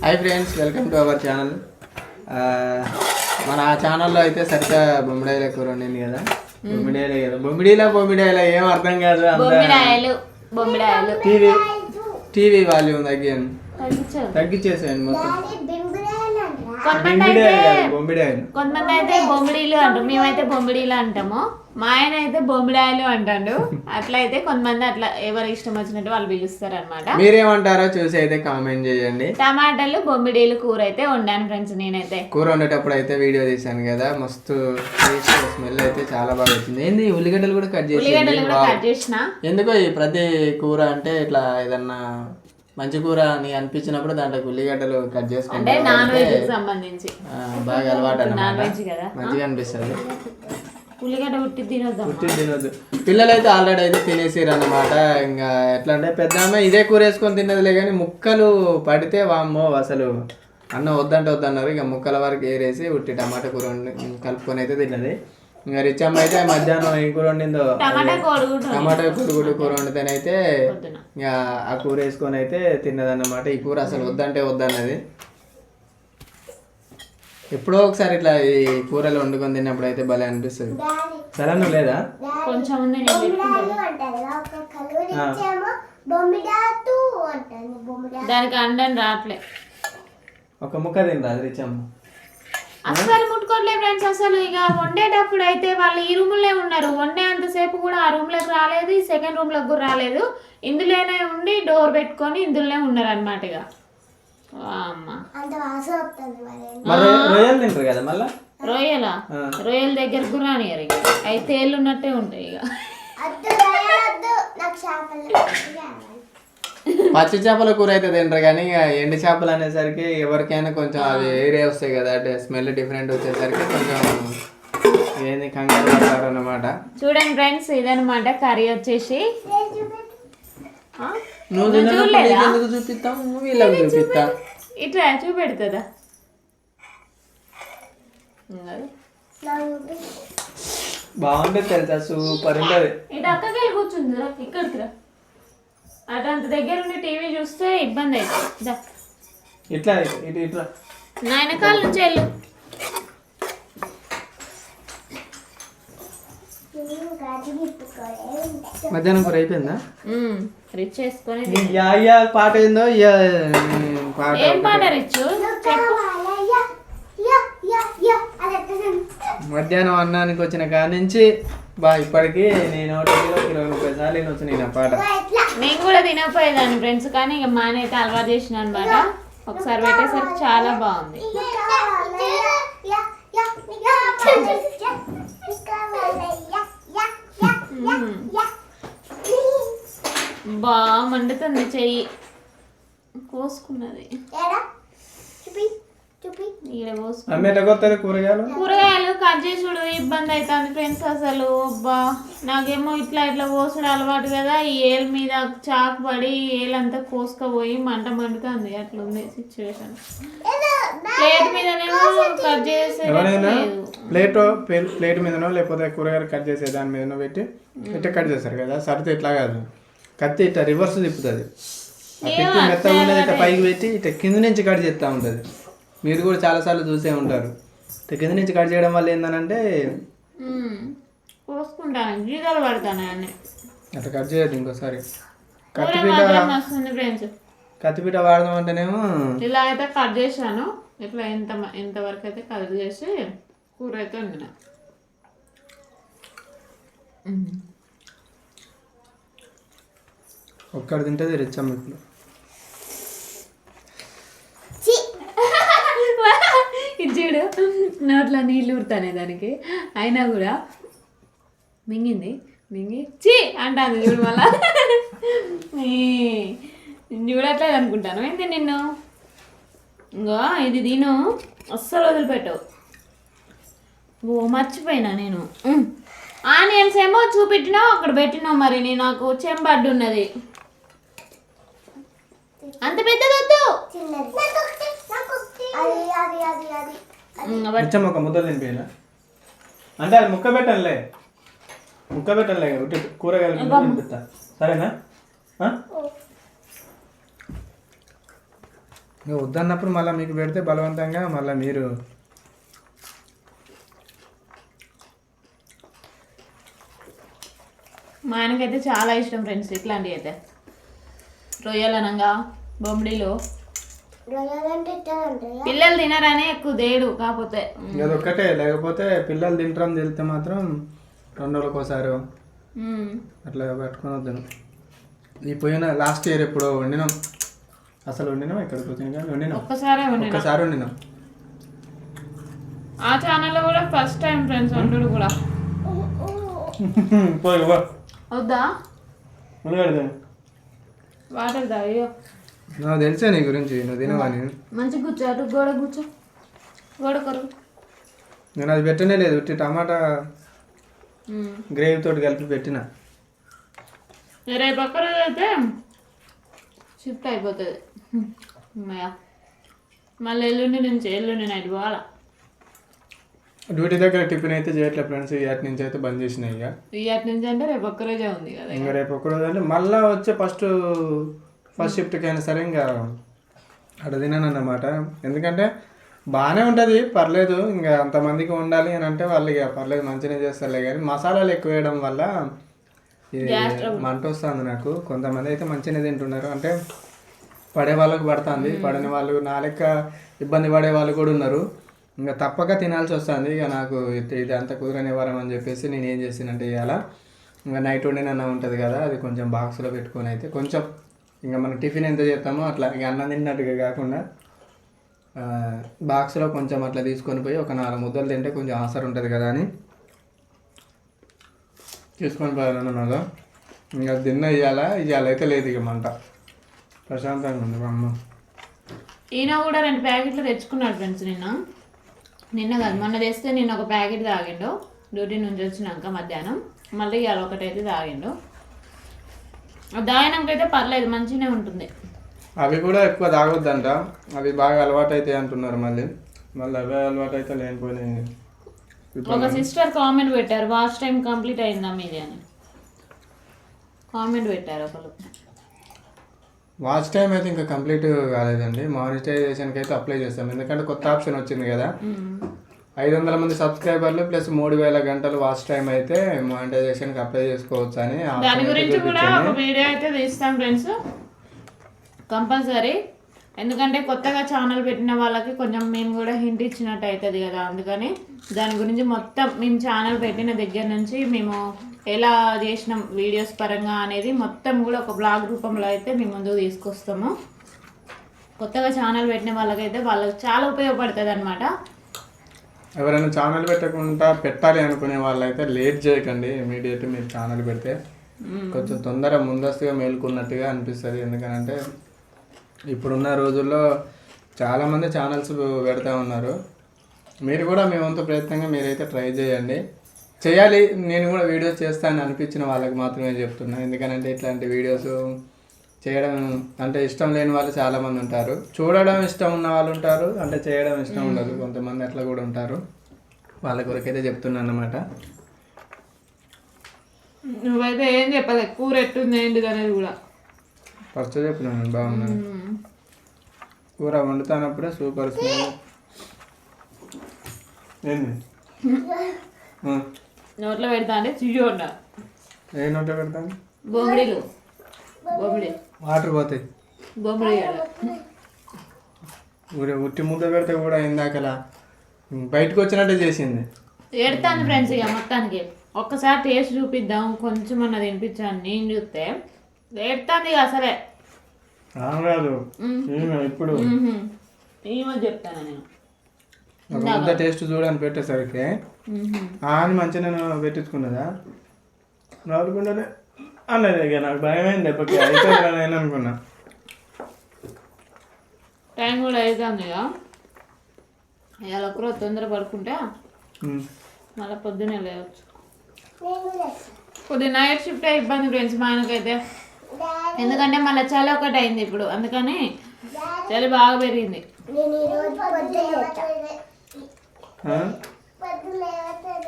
Hi friends welcome to our channel మన ఛానల్లో అయితే సరిగ్గా బొమ్మిడాయిల కూర వండింది కదా? బొమ్మిడాయిలే కదా? బొమ్మిడీలా బొమ్మిడాయిలా ఏం అర్థం కాదు టీవీ టీవీ వాల్యూమ్ తగ్గాను తగ్గించేసాను మొత్తం. కొంతమంది అయితే కొంతమంది అయితే బొమ్మిడీలు అంటారు మేమైతే బొమ్మిడీలు అంటాము. మా ఆయన అయితే బొమ్మిడాయలు అంటాడు. అట్లా అయితే కొంతమంది అట్లా ఎవరు ఇష్టం వచ్చినట్టు వాళ్ళు పిలుస్తారు అనమాట మీరేమంటారో చూసి అయితే కామెంట్ చేయండి. టమాటాలు బొమ్మిడీలు కూర అయితే వండాను ఫ్రెండ్స్ నేనైతే. కూర వండేటప్పుడు అయితే వీడియో తీశాను కదా మస్తు స్మెల్ అయితే చాలా బాగా వచ్చింది. ఏంది ఉల్లిగడ్డలు కూడా కట్ ఉల్లిగడ్డలు చేసి కూడా కట్ చేసిన. ఎందుకో ఈ ప్రతి కూర అంటే ఇట్లా ఏదన్నా మంచి కూర అని అనిపించినప్పుడు దాంట్లో ఉల్లిగడ్డలు కట్ అంటే చేసుకుంటే నాన్ వెజ్కి సంబంధించి బాగా అలవాటు నాన్ అన్నమాట మంచిగా అనిపిస్తుంది. ఉల్లిగడ్డ ఉట్టి తినొద్దాం పుట్టి తినొద్దు. పిల్లలు అయితే ఆల్రెడీ అయితే తినేసారు అనమాట ఇంకా ఎట్లా అంటే పెద్ద ఆమె ఇదే కూర వేసుకొని తిన్నదిలే కానీ ముక్కలు పడితే వామ్మో అసలు అన్నం వద్దంటే వద్దన్నారు. ఇక ముక్కల వరకు ఏరేసి ఉట్టి టమాటా కూర కలుపుకొని అయితే తిన్నది. ఇంకా రిచమ్మ అయితే మధ్యాహ్నం ఏం కూర వండిందో? టమాటా కూరగుడ్డు కూర వండితేనైతే ఇక ఆ కూర వేసుకొని అయితే తిన్నదన్నమాట. ఈ కూర అసలు వద్దంటే వద్దన్నది. ఎప్పుడో ఒకసారి ఇట్లా ఈ కూరలు వండుకొని తిన్నప్పుడు అయితే భలే అనిపిస్తుంది. సరే నువ్వు లేదా? కొంచెం దానికి అండని రావట్లే ఒక ముక్క తినరా రిచమ్మ అస్సలు ముట్టుకోవట్లే ఫ్రెండ్స్ అసలు ఇక వండేటప్పుడు అయితే వాళ్ళు ఈ రూమ్లో ఉన్నారు. వండే అంతసేపు కూడా ఆ రూమ్లోకి రాలేదు ఈ సెకండ్ రూమ్లోకి కూడా రాలేదు. ఇందులోనే ఉండి డోర్ పెట్టుకొని ఇందులోనే ఉన్నారు అనమాట ఇక అమ్మ మరి. రొయ్యలు తింటారు కదా మళ్ళా? రొయ్యల? దగ్గర కూడా రానియరు ఇక తేళ్ళు ఉన్నట్టే ఉంటాయి ఇక. పచ్చి చేపల కూర అయితే తింటారు కానీ ఇక ఎండు చేపలు అనేసరికి ఎవరికైనా కొంచెం అవి ఏరియా వస్తాయి కదా అంటే స్మెల్ డిఫరెంట్ వచ్చేసరికి కొంచెం ఏంది కంగారు పడతారు అన్నమాట. చూడండి ఫ్రెండ్స్ ఇదనమాట కర్రీ వచ్చేసి? నువ్వు చూపిస్తాం? వీళ్ళకి చూపిస్తా. ఇట్లా చూపెడుతుందా బాగుంటుంది తెలుసా? సూపర్ ఉంటుంది. ఇటు కూర్చుందిరా ఇక్కడికి రా. అటు అంత దగ్గర ఉండి టీవీ చూస్తే ఇబ్బంది అవుతుంది. ఇట్లా ఇటు ఇట్లా. నా వెనకాల నుంచి వెళ్ళు. మధ్యాహ్నం కూర అయిపోయిందా? రిచ్ చేసుకొని యా యా పాట ఏందో? యా పాట ఏం పాట రిచ్ మధ్యాహ్నం అన్నానికి వచ్చిన కాడ నుంచి బా ఇప్పటికి నేను ఇరవై ముప్పై సార్లు నేను వచ్చిన పాట. నేను కూడా తినకపోయేదాన్ని ఫ్రెండ్స్ కానీ ఇక మా అయితే అలవాటు చేసిన అనమాట ఒకసారి పెట్టేసరికి చాలా బాగుంది. బా మండుతుంది చెయ్యి. కోసుకున్నది. కూరగాయలు? కూరగాయలు కట్ చేసుడు ఇబ్బంది అవుతుంది ఫ్రెండ్స్ అసలు. అబ్బా నాకేమో ఇట్లా ఇట్లా కోసుడు అలవాటు కదా. ఈ ఏల్ మీద చాకు పడి ఏలంతా కోసుకపోయి మంట మండుతుంది. అట్లుంది సిచ్యువేషన్ ప్లేట్ మీదనేమో కట్ లేదు. ప్లేట్ ప్లేట్ మీదనో లేకపోతే కూరగాయలు కట్ చేసే దాని మీదనో పెట్టి ఇట్లా కట్ చేస్తారు కదా. సరితే ఇట్లా కాదు. కత్తి ఇట్లా రివర్స్ తిప్పుతుంది. ఉన్నది ఇట్లా పైకి పెట్టి ఇట్లా కింద నుంచి కట్ చేస్తూ ఉంటుంది. మీరు కూడా చాలాసార్లు చూసే ఉంటారు. కింద నుంచి కట్ చేయడం వల్ల ఏంటంటే ఉమ్. కోసుకుంటాను గీతలు పడతాను అన్నీ అట్లా కట్ చేయొద్దు ఇంకోసారి. కత్తిపీట కత్తిపీట వాడదాం అంటేనేమో ఇలా అయితే కట్ చేశాను. ఇట్లా ఎంత మ- ఎంతవరకు అయితే కట్ చేసి కూర అయితే వండిన. ఒక్కడ తింటుంది రిచ్చమ్మ ఇప్పుడు ఇది చూడు నోట్లో నీళ్ళు ఊరుతానే దానికి. అయినా కూడా మింగింది. మింగి చీ అంటాను చూడు మళ్ళా. ఈ, చూడట్లేదు అనుకుంటాను. ఏంటి నిన్ను? ఇంకో ఇది తిను. అస్సలు వదిలిపెట్టవు ఓ మర్చిపోయినా నేను. ఆనియన్స్ ఏమో చూపెట్టినావు అక్కడ పెట్టినావు మరి నేను నాకు చెంబడ్డు ఉన్నది. అంత పెద్దదొద్దు. రిచ్చమ్మ ఒక ముద్ద తినిపించా అంటే అది ముక్క పెట్టనులే. ముక్క పెట్టనులే ఉట్టి కూరగాయలు తినిపిస్తా. సరేనా? ఇక వద్దన్నప్పుడు మళ్ళీ మీకు పెడితే బలవంతంగా మళ్ళీ మీరు మా ఆయనకైతే చాలా ఇష్టం ఫ్రెండ్స్. ఇట్లాంటివి అయితే. రొయ్యలు అనంగా బొమ్మిడిలు. పిల్లలు తినరని ఎక్కువ దేడు కాకపోతే. ఇక అదొక్కటే లేకపోతే పిల్లలు తింటారని తెలితే మాత్రం రెండు రోజులకు ఒకసారి మ్మ్. అట్లా పెట్టుకొని వద్దాను. ఈ పోయిన లాస్ట్ ఇయర్ ఎప్పుడో వండినాం. అసలు వండినాం ఎక్కడికి వచ్చినా కానీ వండినాం. ఒక్కసారే వండిన. ఒక్కసారి వండినాం. ఆ ఛానల్లో కూడా ఫస్ట్ టైం ఫ్రెండ్స్ వండుడు కూడా. పోయి. వద్దా? వాటర్ దా? అయ్యో. నాకు తెలిసే నీ గురించి నువ్వు తినవని మంచి కూర్చో అటు గోడ కూర్చో. గోడ కొరు. నేను అది పెట్టనే లేదు ఉట్టి టమాటా. గ్రేవీ తోటి కలిపి పెట్టిన. రేపు ఒక్క రోజు అయితే షిఫ్ట్ అయిపోతుంది. మళ్ళీ ఎల్లుండి నుంచి ఎల్లుండి నైట్ పోవాలా? డ్యూటీ దగ్గర టిఫిన్ అయితే చేయట్లేదు ఫ్రెండ్స్ ఇటు నుంచి అయితే బంద్ చేసినాయి ఇక. ఇయ్యటి నుంచి అంటే రేపు ఒక్క రోజే ఉంది కదా ఇంకా రేపు ఒక్కరోజు అంటే మళ్ళీ వచ్చే ఫస్ట్ ఫస్ట్ షిఫ్ట్కి అయినా సరే ఇంకా అక్కడ తినాను అన్నమాట ఎందుకంటే బాగానే ఉంటుంది పర్లేదు ఇంకా అంతమందికి ఉండాలి అని అంటే వాళ్ళు ఇక పర్లేదు మంచిగా చేస్తారులే కానీ మసాలాలు ఎక్కువ వేయడం వల్ల ఇది మంట వస్తుంది నాకు. కొంతమంది అయితే మంచిగానే తింటున్నారు. అంటే పడే వాళ్ళకు పడుతుంది. పడని వాళ్ళు నా లెక్క ఇబ్బంది పడే వాళ్ళు కూడా ఉన్నారు. ఇంకా తప్పక తినాల్సి వస్తుంది. ఇక నాకు ఇది ఇది అంత కుదరనివ్వరం అని చెప్పేసి నేను ఏం చేసానంటే ఇవాళ ఇంకా నైట్ వండిన ఉంటుంది కదా అది కొంచెం బాక్స్లో పెట్టుకొని అయితే కొంచెం ఇంకా మనం టిఫిన్ ఎంత చేస్తామో అట్లా ఇంకా అన్నం తిన్నట్టుగా కాకుండా బాక్స్లో కొంచెం అట్లా తీసుకొని పోయి ఒక నాలుగు ముద్దలు తింటే కొంచెం ఆసర ఉంటుంది కదా అని తీసుకొని పోయాలన్నమాట ఇంకా తిన్న ఇవ్వాలా ఇవాళ అయితే లేదు ఇక మంట. ప్రశాంతంగా ఉంది అమ్మ. ఈయన కూడా రెండు ప్యాకెట్లు తెచ్చుకున్నాడు ఫ్రెండ్స్ నిన్న. నిన్న కాదు మొన్న తెస్తే నిన్న ఒక ప్యాకెట్ తాగిండు. డ్యూటీ నుంచి వచ్చినాక మధ్యాహ్నం. మళ్ళీ ఇవాళ ఒకటైతే తాగిండు. అది తాగినాకైతే పర్లేదు మంచిగానే ఉంటుంది. అవి కూడా ఎక్కువ తాగొద్దంట. అవి బాగా అలవాటు అవుతాయి అంటున్నారు మళ్ళీ. మళ్ళీ అవే అలవాటు అయితే లేనిపోయినాయి ఒక సిస్టర్ కామెంట్ పెట్టారు వాచ్ టైం కంప్లీట్ అయిందా మీది? అని. కామెంట్ పెట్టారు ఒకరు వాచ్ టైం అయితే ఇంకా కంప్లీట్ కాలేదండి. మానిటైజేషన్కి అయితే అప్లై చేస్తాం. ఎందుకంటే కొత్త ఆప్షన్ వచ్చింది కదా. ఐదు వందల మంది సబ్స్క్రైబర్లు ప్లస్ మూడు వేల గంటలు వాచ్ టైం అయితే మానిటైజేషన్కి అప్లై చేసుకోవచ్చు అని దాని గురించి కూడా. ఒక వీడియో అయితే తీస్తాం ఫ్రెండ్స్ కంపల్సరీ. ఎందుకంటే కొత్తగా ఛానల్ పెట్టిన వాళ్ళకి కొంచెం మేము కూడా హింట్ ఇచ్చినట్టు అవుతుంది కదా. అందుకని దాని గురించి మొత్తం మేము ఛానల్ పెట్టిన దగ్గర నుంచి మేము ఎలా చేసినాం వీడియోస్ పరంగా అనేది మొత్తం కూడా ఒక బ్లాగ్ రూపంలో అయితే మేము ముందుకు తీసుకొస్తాము. కొత్తగా ఛానల్ పెట్టిన వాళ్ళకైతే వాళ్ళకి చాలా ఉపయోగపడుతుంది అనమాట ఎవరైనా ఛానల్ పెట్టకుండా పెట్టాలి అనుకునే వాళ్ళైతే లేట్ చేయకండి ఇమీడియట్ మీరు ఛానల్ పెడితే. కొంచెం తొందర ముందస్తుగా మేలుకున్నట్టుగా అనిపిస్తుంది. ఎందుకంటే ఇప్పుడున్న రోజుల్లో చాలామంది ఛానల్స్ పెడతా ఉన్నారు. మీరు కూడా మీ వంతు ప్రయత్నంగా మీరైతే ట్రై చేయండి. చేయాలి నేను కూడా వీడియోస్ చేస్తానని అనిపించిన వాళ్ళకి మాత్రమే చెప్తున్నా. ఎందుకంటే ఇట్లాంటి వీడియోస్ చేయడం అంటే ఇష్టం లేని వాళ్ళు చాలామంది ఉంటారు. చూడడం ఇష్టం ఉన్న వాళ్ళు ఉంటారు. అంటే చేయడం ఇష్టం ఉండదు. కొంతమంది అట్లా కూడా ఉంటారు. వాళ్ళ కొరకైతే చెప్తున్నాను అన్నమాట. నువ్వైతే ఏం చెప్పాలి? కూర ఎట్టుంది ఏంటిది అనేది కూడా. ఫస్ట్ చెప్పినాను బాగున్నాను కూర వండుతానప్పుడే సూపర్ స్మెల్. ఏంది? నోట్లో పెడతా అంటే చిజు ఉండ ఏ నోట పెడతాను? బొమ్మిడిలు. బొమ్మిడి. వాటర్ పోతాయి. ఊరే ఉట్టి ముద్ద పెడితే కూడా ఇందాకలా బయటకు వచ్చినట్టే చేసింది. ఏడుతాను ఫ్రెండ్స్ ఇక మొత్తానికి. ఒక్కసారి టేస్ట్ చూపిద్దాం. కొంచెం అన్న తినిపించాను. నేను చూస్తే ఏడుతాంది ఇక అసలే. రాదు ఇప్పుడు. ఏమో చెప్తాను నేను. ఒక ముద్ద టేస్ట్ చూడని పెట్టేసరికి మ్మ్. ఆ అని మంచిగా నేను పెట్టించుకున్నదా? నవ్వుకుండానే అన్నది ఇక నాకు భయమైంది దెబ్బకి. అయిపోయింది అనుకున్నా. టైం కూడా అవుతుంది ఇక. ఇవాళ ఒకరోజు తొందర పడుకుంటే. మళ్ళీ పొద్దున్నే లేవచ్చు. కొద్దిగా నైట్ షిఫ్ట్ ఇబ్బంది ఫ్రెండ్స్ మా ఆయనకైతే. ఎందుకంటే మళ్ళీ చలి ఒకటి అయింది ఇప్పుడు. అందుకని చలి బాగా పెరిగింది?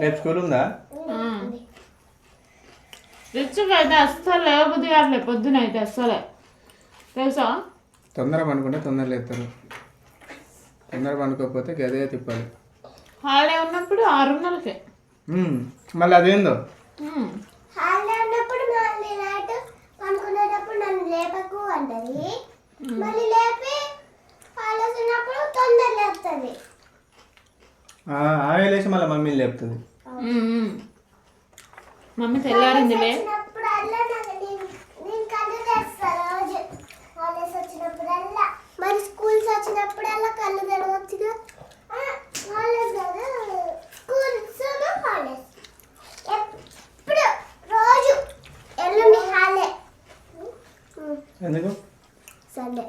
రేపు స్కూల్ ఉందా? రిచ్గా అయితే అస్సలు లేవబుద్ధి కావట్లేదు పొద్దున అయితే అస్సలే. తెలుసా? తొందర పండుకుంటే తొందరగా లేస్తారు తొందర పండుకోకపోతే గదే తిప్పాలి. హాలిడే ఉన్నప్పుడు ఆరున్నరకే. మ్మ్. మళ్ళీ అదేందో. హాలిడే ఉన్నప్పుడు మళ్ళీ నైట్ పనుకునేటప్పుడు నన్ను లేపకు అంటది. మళ్ళీ లేపి హాలిడేస్ ఉన్నప్పుడు తొందర లేపుతుంది. ఆమె లేచి మళ్ళీ మమ్మీని లేపుతుంది. హాలిడేస్ వచ్చినప్పుడల్లా మరి స్కూల్స్ వచ్చినప్పుడల్లా కళ్ళు తెరవచ్చుగా? కదా? స్కూల్స్ ఎప్పుడు? రోజు. ఎల్లుండి హాలిడే ఎందుకు? సండే.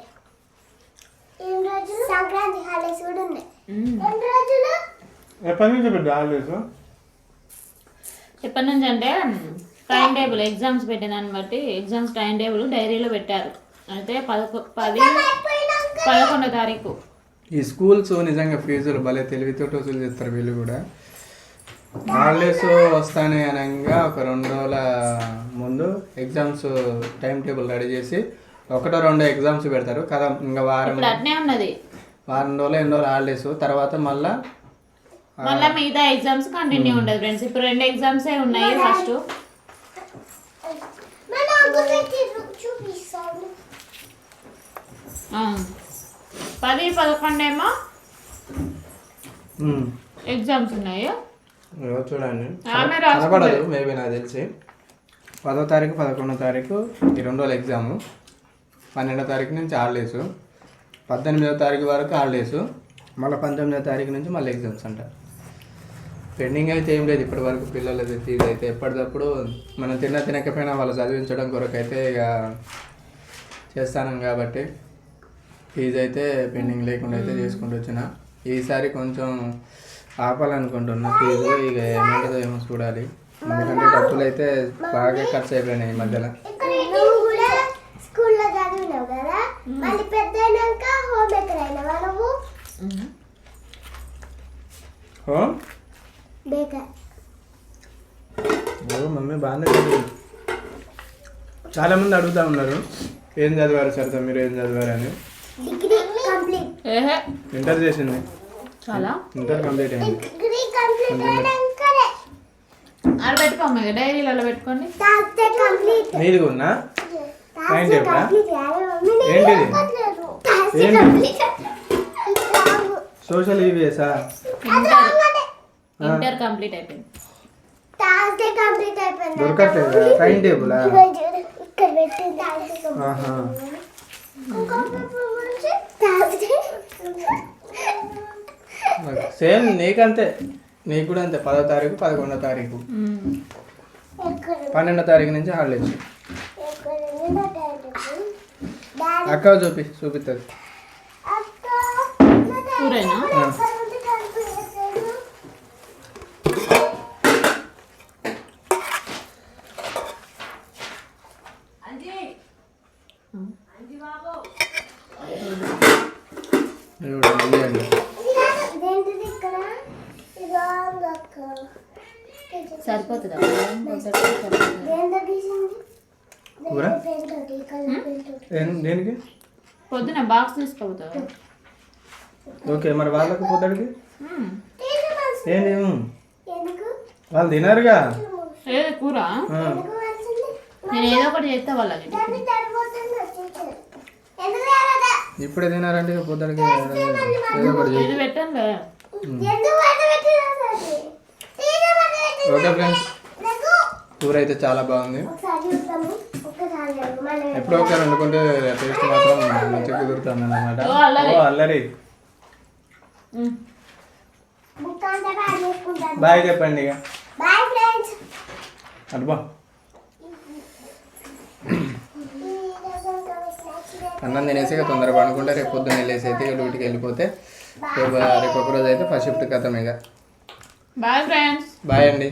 ఎన్ని రోజులు సంక్రాంతి హాలిడేస్ కూడా ఉన్నాయి. ఉమ్. ఎన్ని రోజులు? ఎప్పటి నుంచి హాలిడేస్? ఎప్పటి నుంచి అంటే టైం టేబుల్ ఎగ్జామ్స్ పెట్టిన దాన్ని బట్టి ఎగ్జామ్స్ టైం టేబుల్ డైరీలో పెట్టారు. అయితే పదకొ పది పదకొండో తారీఖు. ఈ స్కూల్స్ నిజంగా ఫీజులు భలే తెలివితోటి వసూలు చేస్తారు వీళ్ళు కూడా. హాలిడేస్ వస్తానే అనగా ఒక రెండు రోజుల ముందు ఎగ్జామ్స్ టైం టేబుల్ రెడీ చేసి ఒకటో రెండో ఎగ్జామ్స్ పెడతారు. కదా ఇంకా వారం అట్నే ఉన్నది. వారం రోజులు ఎన్ని రోజులు హాలిడేస్. తర్వాత మళ్ళా మళ్ళీ మిగతా ఎగ్జామ్స్ కంటిన్యూ ఉండదు ఫ్రెండ్స్ ఇప్పుడు రెండు ఎగ్జామ్సే ఉన్నాయి ఫస్ట్ పది పదకొండు ఏమో. ఎగ్జామ్స్ ఉన్నాయి. ఇదిగో చూడండి. కనపడదు మేబీ నాకు తెలిసి. పదో తారీఖు పదకొండో తారీఖు ఈ రెండు రోజులు ఎగ్జాము పన్నెండో తారీఖు నుంచి హాలిడేస్ పద్దెనిమిదో తారీఖు వరకు హాలిడేస్ మళ్ళీ పంతొమ్మిదో తారీఖు నుంచి మళ్ళీ ఎగ్జామ్స్ అంట. పెండింగ్ అయితే ఏం లేదు ఇప్పటి వరకు పిల్లలది ఫీజు అయితే ఎప్పటికప్పుడు మనం తిన్న తినకపోయినా వాళ్ళు చదివించడం కొరకు అయితే ఇక చేస్తాను కాబట్టి ఫీజు అయితే పెండింగ్ లేకుండా అయితే చేసుకుంటూ వచ్చిన. ఈసారి కొంచెం ఆపాలనుకుంటున్నా ఫీజు ఇక ఏమంటుందో ఏమో చూడాలి. ఎందుకంటే డబ్బులు అయితే బాగా ఖర్చు అయిపోయినాయి ఈ మధ్యలో. హోమ్ మమ్మీ బాగానే చదివింది చాలామంది అడుగుతూ ఉన్నారు ఏం చదివారు సరితా మీరు ఏం చదివారు అని? Degree complete. ఏహే. ఇంటర్ చేసింది. చాలా? ఇంటర్ కంప్లీట్ అయింది. డిగ్రీ కంప్లీట్ అయినాకనే ఆడ పెట్టుకోమ్మ డైరీలలో పెట్టుకోండి. నీది మమ్మీ నేను ఏంటిది? చెప్పట్లేదు థర్స్డే ఏంటి? సోషల్ ఈవీఎసా ఇంటర్. ఇంటర్ కంప్లీట్ అయిపోయింది. థర్స్డే కంప్లీట్ అయిపోయింది. దొరకట్లేదా? టైం టేబులా ఇక్కడ పెట్టింది థర్స్డే ఆహా. థర్స్డే సేమ్ నీకంతే. నీకు కూడా అంతే. పదో తారీఖు పదకొండో తారీఖు. పన్నెండో తారీఖు నుంచి హాలిడేస్ అక్క చూపి చూపిస్తుంది అక్క నా కూరేనా ఎక్కడ ఉంది కనిపించలేదు ఇవ్వండి ఇదేంటిది ఇక్కడ ఇదో అక్క సరిపోతుందా దేంతో గీసింది కూర? పెన్ తోటి కలర్ పెన్ తోటి ఏం దేనికి పొద్దున బాక్స్ తీసుకోపోతావు ఓకే మరి వాళ్ళకి. తీసి ఏంటి వాళ్ళు తినరుగా? ఏది కూర? నేను ఏదో ఒకటి చేస్తా వాళ్ళకి. ఇప్పుడే తినారంటే ఇక పొద్దుడికి ఏదో ఒకటి చేయి. ఇది పెట్టండి ఓకే ఫ్రెండ్స్ కూర అయితే చాలా బాగుంది. ఎప్పుడో ఒకసారి వండుకుంటే టేస్ట్ మాత్రం మంచిగా కుదురుతుంది అనమాట ఓ, అల్లరి. బాయ్ చెప్పండి ఇక. Bye friends. అటుబా అన్నం తినేసి ఇక తొందరగా పడుకుంటే రేపు పొద్దున్న వెళ్ళేసి అయితే ఇక డ్యూటీకి వెళ్ళిపోతే రేపు రేపు ఒక రోజు అయితే ఫస్ట్ షిఫ్ట్ కథం ఇక. Bye friends. బాయ్ అండి.